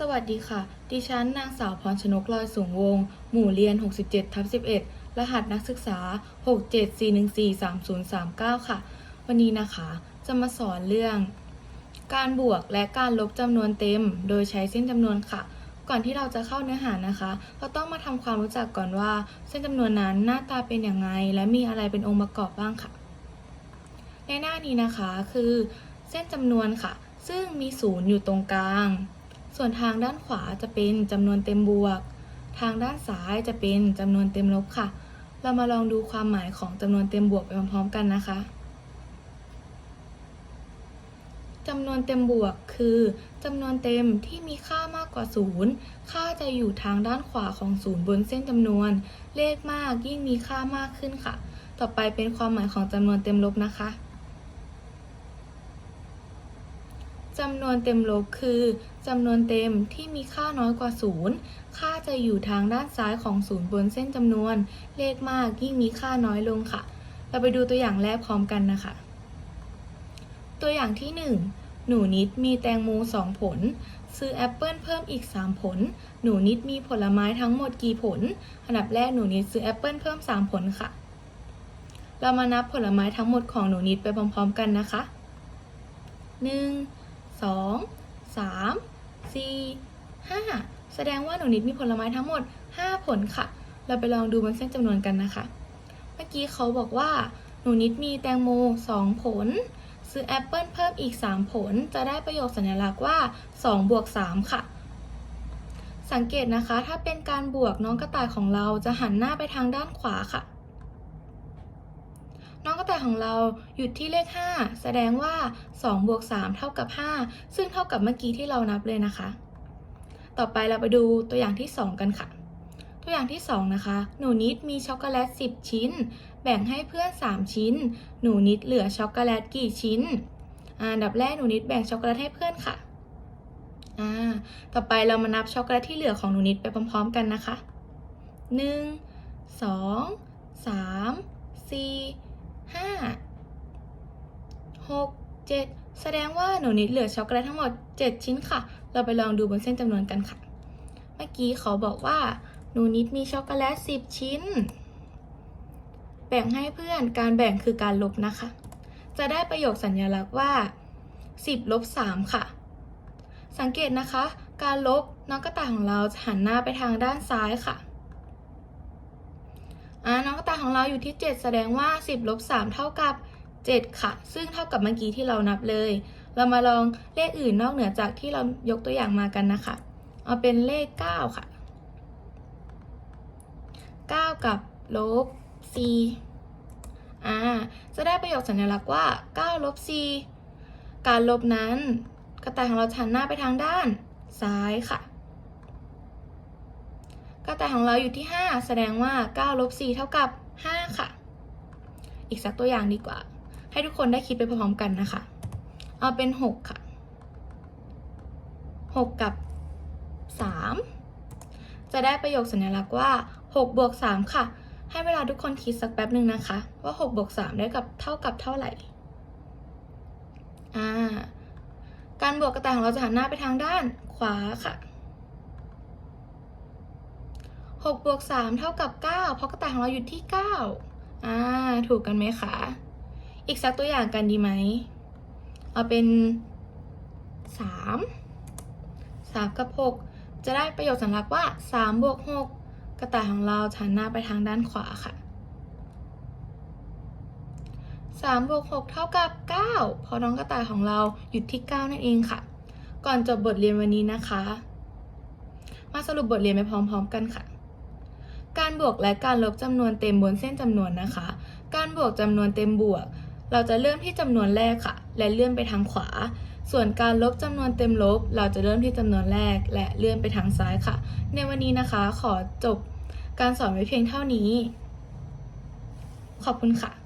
สวัสดีค่ะ ดิฉันนางสาวพรชนกลอยสูงวง หมู่เรียน 67ทับ11 รหัสนักศึกษา 67414339 ค่ะ วันนี้นะคะ จะมาสอนเรื่อง การบวกและการลบจำนวนเต็ม โดยใช้เส้นจำนวนค่ะ ก่อนที่เราจะเข้าเนื้อหานะคะ เราต้องมาทำความรู้จักก่อนว่า เส้นจำนวนนั้นหน้าตาเป็นอย่างไรและมีอะไรเป็นองค์ประกอบบ้างค่ะ ในหน้านี้นะคะคือ เส้นจำนวนค่ะ ซึ่งมีศูนย์อยู่ตรงกลาง ส่วนทางด้านขวาจะเป็นจำนวนเต็มบวก ทางด้านซ้ายจะเป็นจำนวนเต็มลบค่ะ เรามาลองดูความหมายของจำนวนเต็มบวกไปพร้อมๆกันนะคะจำนวนเต็มบวกคือจำนวนเต็มที่มีค่ามากกว่าศูนย์ค่าจะอยู่ทางด้านขวาของศูนย์บนเส้นจำนวน เลขมากยิ่งมีค่ามากขึ้นค่ะ ต่อไปเป็นความหมายของจำนวนเต็มลบนะคะ จำนวนเต็มลบคือจำนวนเต็มที่มีค่าน้อยกว่าศูนย์ค่าจะอยู่ทางด้านซ้ายของศูนย์บนเส้นจำนวน เลขมากยิ่งมีค่าน้อยลงค่ะ เราไปดูตัวอย่างแรกพร้อมกันนะคะ ตัวอย่างที่ 1 หนูนิดมีแตงโม2 ผล ซื้อแอปเปิลเพิ่มอีก 3 ผล หนูนิดมีผลไม้ทั้งหมดกี่ผล อันดับแรกหนูนิดซื้อแอปเปิลเพิ่ม 3 ผลค่ะ เรามานับผลไม้ทั้งหมดของหนูนิดไปพร้อมๆกันนะคะ 1 สองสามสี่ห้าแสดงว่าหนูนิดมีผลไม้ทั้งหมด 5 ผลค่ะ เราไปลองดูบนเส้นจำนวนกันนะคะ เมื่อกี้เขาบอกว่า หนูนิดมีแตงโม 2 ผล ซื้อแอปเปิลเพิ่มอีก 3 ผล จะได้ประโยคสัญลักษณ์ว่า2บวก3ค่ะสังเกตนะคะ ถ้าเป็นการบวกน้องกระต่ายของเราจะหันหน้าไปทางด้านขวาค่ะ น้องกระต่ายของเราหยุดที่เลข 5 แสดงว่า2บวก3เท่ากับ 5 ซึ่งเท่ากับเมื่อกี้ที่เรานับเลยนะคะ ต่อไปเราไปดูตัวอย่างที่ 2 กันค่ะ ตัวอย่างที่ 2 นะคะ หนูนิดมีช็อกโกแลต 10 ชิ้น แบ่งให้เพื่อน 3 ชิ้น หนูนิดเหลือช็อกโกแลตกี่ชิ้นอ่าอันดับแรกหนูนิดแบ่งช็อกโกแลตให้เพื่อนค่ะอ่าต่อไปเรามานับช็อกโกแลตที่เหลือของหนูนิดไปพร้อมๆกันนะคะ 1 2 3 4 ห้าหกเจ็ดแสดงว่าหนูนิดเหลือช็อกโกแลตทั้งหมด 7 ชิ้นค่ะ เราไปลองดูบนเส้นจำนวนกันค่ะ เมื่อกี้เขาบอกว่า หนูนิดมีช็อกโกแลต 10 ชิ้น แบ่งให้เพื่อนการแบ่งคือการลบนะคะ จะได้ประโยคสัญลักษณ์ว่า 10ลบ3ค่ะ สังเกตนะคะ การลบน้องกระต่ายของเราจะหันหน้าไปทางด้านซ้ายค่ะางของเราอยู่ที่ 7 แสดงว่า 10ลบ3เท่ากับ 7 ค่ะ ซึ่งเท่ากับเมื่อกี้ที่เรานับเลย เรามาลองเลขอื่นนอกเหนือจากที่เรายกตัวอย่างมากันนะคะ เอาเป็นเลข 9 ค่ะ 9 กับลบ4อ่า จะได้ประโยคสัญลักษณ์ว่า9ลบ4การลบนั้นกระต่ายของเราจะหันหน้าไปทางด้านซ้ายค่ะกระต่ายของเราอยู่ที่ 5 แสดงว่า9ลบ4เท่ากับ 5 ค่ะ อีกสักตัวอย่างดีกว่า ให้ทุกคนได้คิดไปพร้อมกันนะคะ เอาเป็น 6 ค่ะ 6 กับ 3 จะได้ประโยคสัญลักษณ์ว่า6บวก3ค่ะ ให้เวลาทุกคนคิดสักแป๊บหนึ่งนะคะ ว่า6บวก3ได้กับเท่ากับเท่าไหร่อ่าการบวกกระต่ายของเราจะหันหน้าไปทางด้านขวาค่ะ 6บวก3เท่ากับ 9 เพราะกระต่ายของเราอยู่ที่ 9 อ่า ถูกกันไหมคะ อีกสักตัวอย่างกันดีไหม เอาเป็น 3 3 กับ 6 จะได้ประโยคสัญลักษณ์ว่า3บวก6กระต่ายของเราหันหน้าไปทางด้านขวาค่ะ3บวก6เท่ากับ 9 เพราะน้องกระต่ายของเราหยุดที่ 9 นั่นเองค่ะ ก่อนจบบทเรียนวันนี้นะคะ มาสรุปบทเรียนไปพร้อม ๆ กันค่ะ การบวกและการลบจำนวนเต็มบนเส้นจำนวนนะคะ การบวกจำนวนเต็มบวก เราจะเริ่มที่จำนวนแรกค่ะ และเลื่อนไปทางขวา ส่วนการลบจำนวนเต็มลบ เราจะเริ่มที่จำนวนแรก และเลื่อนไปทางซ้ายค่ะ ในวันนี้นะคะขอจบการสอนไว้เพียงเท่านี้ ขอบคุณค่ะ